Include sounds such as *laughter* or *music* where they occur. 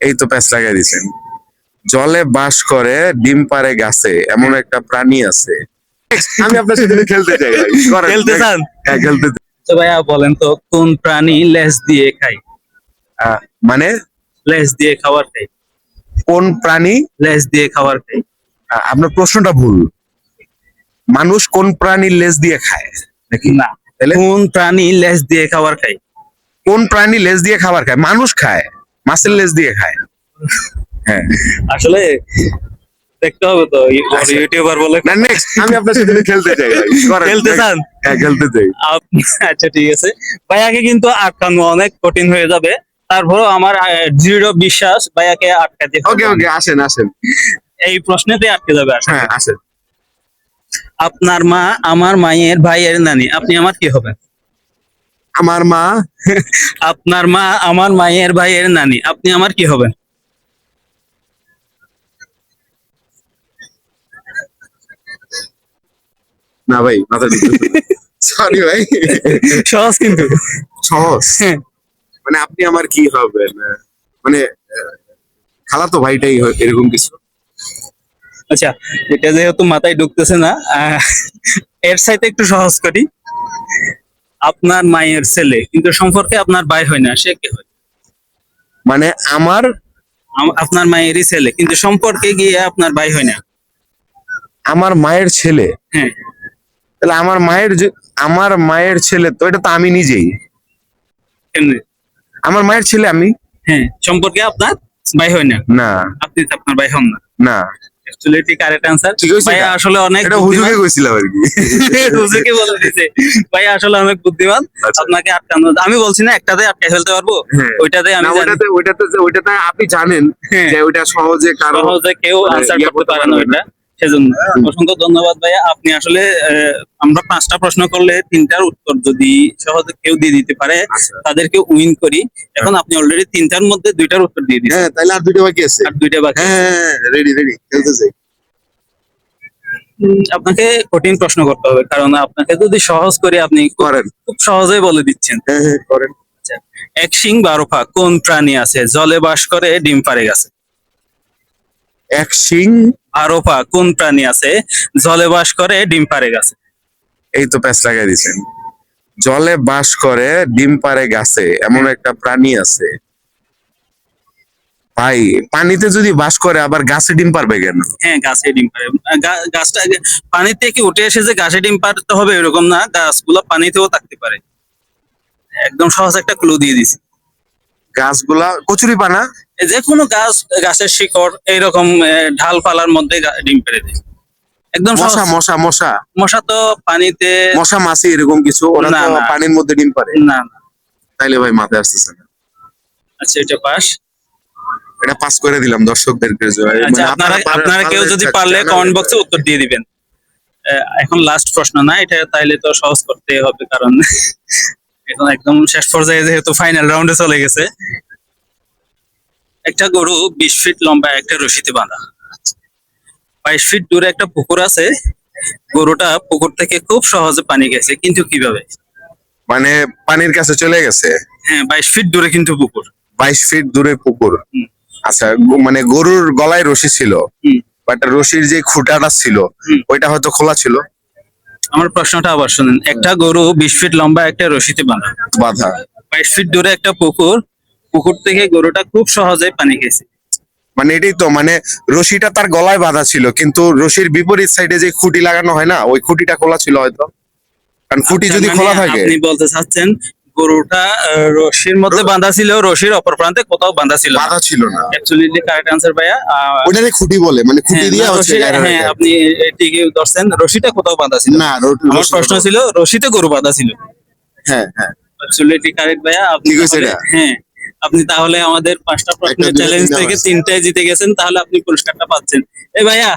এই তো প্যাচ লাগাই দিছেন। জলে বাস করে ডিম পারে গাছে এমন একটা প্রাণী আছে। আমি আপনার সাথে খেলতে চাই খেলতে চান? হ্যাঁ খেলতে তো ভাইয়া বলেন তো কোন প্রাণী লেজ দিয়ে খায়? মানে? লেজ দিয়ে খাবার খায়। কোন প্রাণী? লেজ দিয়ে খাবার খায়। আহ, আপনার প্রশ্নটা ভুল। মানুষ কোন প্রাণীর লেজ দিয়ে খায়? নাকি? না। তাহলে? কোন প্রাণী লেজ দিয়ে খাবার খায়? কোন প্রাণী লেজ দিয়ে খাবার খায়? মানুষ খায়। মাছের লেজ দিয়ে খায়। হ্যাঁ। আসলে দেখতে হবে তো। ইউটিউবার বলে না নেক্সট আমি আপনার সাথে খেলতে চাই খেলতে চান? হ্যাঁ খেলতে চাই। আচ্ছা ঠিক আছে। ভাইয়াকে কিন্তু আটকানো অনেক কঠিন হয়ে যাবে। তারপরও আমার দৃঢ় বিশ্বাস ভাইয়াকে আটকাতে। ওকে ওকে আসেন আসেন। এই প্রশ্নেতে আটকে যাবে আসলে। হ্যাঁ আসেন। আপনার মা আমার মায়ের ভাইয়ের নানি আপনি আমার কি হবেন? আমার মা। আপনার মা আমার মায়ের ভাইয়ের নানি। আপনি আমার কি হবেন? না ভাই মাথা সরি ভাই। সহজ কিন্তু। সহজ। মানে আপনি আমার কি হবেন? মানে খালা তো ভাইটাই হয় এরকম কিছু। আচ্ছা এটা যেহেতু মাথায় ঢুকতেছে না এর সাথে একটু সহজ করি। আপনার মায়ের ছেলে কিন্তু সম্পর্কে আপনার ভাই হয় না সে কে হয়? মানে আমার আপনার মায়েরই ছেলে কিন্তু সম্পর্কে গিয়ে আপনার ভাই হয় না। আমার মায়ের ছেলে? হ্যাঁ। তাহলে আমার মায়ের আমার মায়ের ছেলে তো এটা তো আমি নিজেই। আমার মায়ের ছেলে আমি? হ্যাঁ সম্পর্কে আপনার ভাই হয় না। না। আপনি আপনার ভাই হন না। না। অ্যাকচুয়ালি কারেক্ট আনসার ভাই আসলে অনেক এটা হুজুকে কইছিলাম আর কি। *laughs* হুজুকে বলে দিছে। ভাই আসলে অনেক বুদ্ধিমান। আচ্ছা। আপনাকে আটকানো আমি বলছি না একটাতে আটকে ফেলতে পারব হ্যাঁ। ওইটাতে আমি জানি। ওইটাতে ওইটাতে ওইটাতে আপনি জানেন হ্যাঁ। যে ওইটা সহজে কারও সহজে কেউ মানে আনসার ইয়ে করতে করতে পারে না। ওইটা। সেজন্য। অসংখ্য ধন্যবাদ ভাইয়া। আপনি আসলে আমরা পাঁচটা প্রশ্ন করলে তিনটার উত্তর যদি সহজে কেউ দিয়ে দিতে পারে আচ্ছা। তাদেরকে উইন করি। এখন আপনি অলরেডি তিনটার মধ্যে দুইটার উত্তর দিয়ে দিচ্ছেন। হ্যাঁ তাহলে আর দুটো বাকি আছে। আর দুইটা বাকি হ্যাঁ রেডি রেডি খেলতে আপনাকে কঠিন প্রশ্ন করতে হবে কারণ আপনাকে যদি সহজ করে আপনি করেন। খুব সহজেই বলে দিচ্ছেন। হ্যাঁ হ্যাঁ করেন। এক শিং বারোফা কোন প্রাণী আছে? জলে বাস করে ডিম পারে গেছে। এক শিং বারোফা কোন প্রাণী আছে? জলে বাস করে ডিম পারে গাছে। এই তো প্যাচ লাগাই দিছেন জলে বাস করে ডিম পারে গাছে এমন একটা প্রাণী আছে। ভাই পানিতে যদি বাস করে আবার গাছে ডিম পারবে কেন? হ্যাঁ গাছে ডিম পারে গাছটা পানি থেকে উঠে এসে যে গাছে ডিম পারতে হবে এরকম না। গাছগুলো পানিতেও থাকতে পারে। একদম সহজ একটা ক্লু দিয়ে দিছি গাছগুলা কচুরি পানা যে কোনো গাছ গাছের শিকড় এইরকম ঢাল পালার মধ্যে ডিম পেড়ে দেয়। একদম মশা মশা মশা। মশা তো পানিতে মশা মাছি এরকম কিছু ওরা না, পানির মধ্যে ডিম পারে না না। তাইলে ভাই মাথায় আসতেছে না। আচ্ছা এটা পাস। এটা পাস করে দিলাম দর্শকদেরকে আচ্ছা মানে আপনারা আপনারা কেউ যদি পারলে কমেন্ট বক্সে উত্তর দিয়ে দিবেন। এখন লাস্ট প্রশ্ন না এটা তাইলে তো সহজ করতে হবে কারণ এখন একদম শেষ পর্যায়ে যেহেতু ফাইনাল রাউন্ডে চলে গেছে। একটা গরু বিশ ফিট লম্বা একটা রশিতে বাঁধা। বাইশ ফিট দূরে একটা পুকুর আছে। গরুটা পুকুর থেকে খুব সহজে পানি গেছে কিন্তু কীভাবে? মানে পানির কাছে চলে গেছে? হ্যাঁ বাইশ ফিট দূরে কিন্তু পুকুর। বাইশ ফিট দূরে পুকুর। আচ্ছা মানে গরুর গলায় রশি ছিল। বাট রশির যে খুঁটাটা ছিল। ওইটা হয়তো খোলা ছিল? আমার প্রশ্নটা আবার শুনেন। একটা গরু বিশ ফিট লম্বা একটা রশিতে বাঁধা। বাধা। বাইশ ফিট দূরে একটা পুকুর পুকুর থেকে গরুটা খুব সহজে পানি খেয়েছে। মানে এটাই তো মানে রশিটা তার গলায় বাঁধা ছিল কিন্তু রশির বিপরীত সাইডে যে খুঁটি লাগানো হয় না ওই খুঁটিটা খোলা ছিল হয়তো। কারণ খুঁটি আচ্ছা, যদি মানে খোলা থাকে। আপনি বলতে চাচ্ছেন গরুটা রশির মধ্যে বাঁধা ছিল রশির অপর প্রান্তে কোথাও বাঁধা ছিল বাধা ছিল না। অ্যাকচুয়ালি কারেক্ট আনসার ভাইয়া ওটারে খুঁটি বলে মানে খুঁটি হ্যাঁ, দিয়ে হচ্ছে হ্যাঁ আপনি ঠিকই ধরছেন রশিটা কোথাও বাঁধা ছিল। না আমার প্রশ্ন ছিল রশিতে গরু বাঁধা ছিল। হ্যাঁ হ্যাঁ। অ্যাকচুয়ালি কারেক্ট ভাইয়া আপনি? হ্যাঁ। আপনি তাহলে আমাদের পাঁচটা প্রশ্নের চ্যালেঞ্জ থেকে। তিনটায় জিতে গেছেন তাহলে আপনি পুরস্কারটা পাচ্ছেন এ ভাইয়া